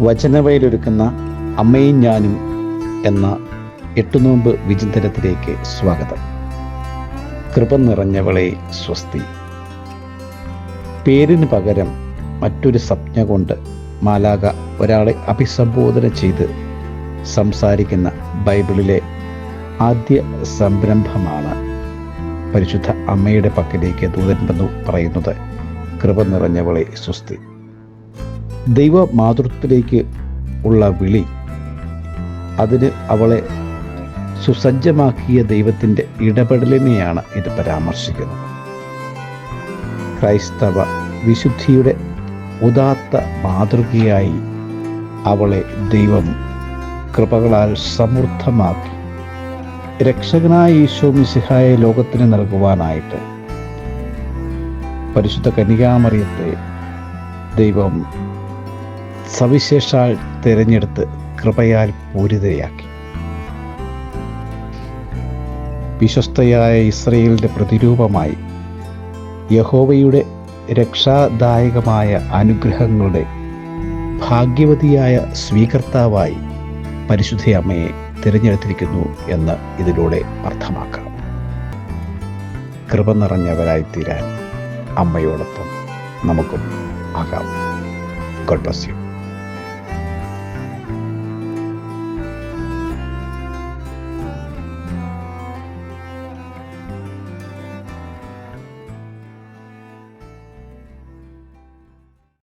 വചനവയിലൊരുക്കുന്ന അമ്മയും ഞാനും എന്ന എട്ടുനോമ്പ് വിചിന്തനത്തിലേക്ക് സ്വാഗതം. കൃപ നിറഞ്ഞവളെ സ്വസ്തി. പേരിന് പകരം മറ്റൊരു സംജ്ഞ കൊണ്ട് മാലാക ഒരാളെ അഭിസംബോധന ചെയ്ത് സംസാരിക്കുന്ന ബൈബിളിലെ ആദ്യ സംരംഭമാണ് പരിശുദ്ധ അമ്മയുടെ പക്കലേക്ക് ദൂതൻ വന്നു പറയുന്നത് കൃപ നിറഞ്ഞവളെ സ്വസ്തി. ദൈവ മാതൃത്വത്തിലേക്ക് ഉള്ള വിളി അതിന് അവളെ സുസജ്ജമാക്കിയ ദൈവത്തിന്റെ ഇടപെടലിനെയാണ് ഇത് പരാമർശിക്കുന്നത്. ക്രൈസ്തവ വിശുദ്ധിയുടെ ഉദാത്ത മാതൃകയായി അവളെ ദൈവം കൃപകളാൽ സമൃദ്ധമാക്കി. രക്ഷകനായ ഈശോ മിശിഹായെ ലോകത്തിന് നൽകുവാനായിട്ട് പരിശുദ്ധ കനികാമറിയത്തെ ദൈവം സവിശേഷാൽ തിരഞ്ഞെടുത്ത് കൃപയാൽ പൂരിതയാക്കി. വിശ്വസ്തയായ ഇസ്രയേലിന്റെ പ്രതിരൂപമായി യഹോവയുടെ രക്ഷാദായകമായ അനുഗ്രഹങ്ങളുടെ ഭാഗ്യവതിയായ സ്വീകർത്താവായി പരിശുദ്ധ അമ്മയെ തിരഞ്ഞെടുത്തിരിക്കുന്നു എന്ന് ഇതിലൂടെ അർത്ഥമാക്കാം. കൃപ നിറഞ്ഞവരായി തീരാൻ അമ്മയോടൊപ്പം നമുക്കും ആകാം. God bless you